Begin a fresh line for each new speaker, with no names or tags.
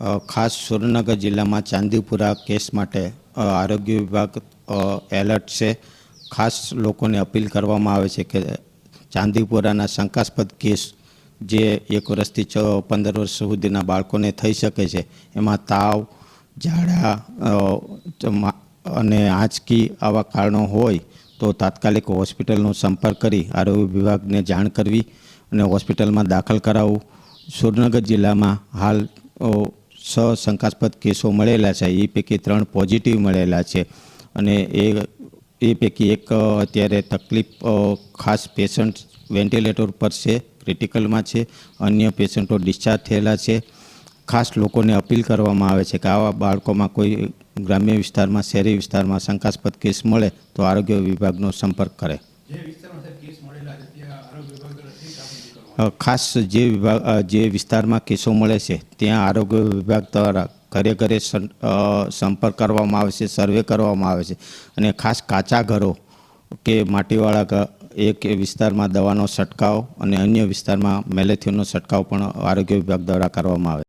ખાસ સુરેન્દ્રનગર જિલ્લામાં ચાંદીપુરા કેસ માટે આરોગ્ય વિભાગ એલર્ટ છે. ખાસ લોકોને અપીલ કરવામાં આવે છે કે ચાંદીપુરાના શંકાસ્પદ કેસ જે એક વર્ષથી છ, પંદર વર્ષ સુધીના બાળકોને થઈ શકે છે, એમાં તાવ, ઝાડા અને આંચકી આવા કારણો હોય તો તાત્કાલિક હોસ્પિટલનો સંપર્ક કરી આરોગ્ય વિભાગને જાણ કરવી અને હોસ્પિટલમાં દાખલ કરાવવું. સુરેન્દ્રનગર જિલ્લામાં હાલ છ શંકાસ્પદ કેસો મળેલા છે. એ પૈકી ત્રણ પોઝિટિવ મળેલા છે. અને એ એ પૈકી એક અત્યારે તકલીફ ખાસ પેશન્ટ વેન્ટિલેટર પર છે ક્રિટિકલમાં છે. અન્ય પેશન્ટો ડિસ્ચાર્જ થયેલા છે. ખાસ લોકોને અપીલ કરવામાં આવે છે કે આવા બાળકોમાં કોઈ ગ્રામ્ય વિસ્તારમાં, શહેરી વિસ્તારમાં શંકાસ્પદ કેસ મળે તો આરોગ્ય વિભાગનો સંપર્ક કરે. ખાસ જે વિભાગ જે વિસ્તારમાં કેસો મળે છે, ત્યાં આરોગ્ય વિભાગ દ્વારા ઘરે ઘરે સંપર્ક કરવામાં આવે છે, સર્વે કરવામાં આવે છે અને ખાસ કાચા ઘરો કે માટીવાળા એક વિસ્તારમાં દવાનો છંટકાવ અને અન્ય વિસ્તારમાં મેલેથિયનનો છંટકાવ પણ આરોગ્ય વિભાગ દ્વારા કરવામાં આવે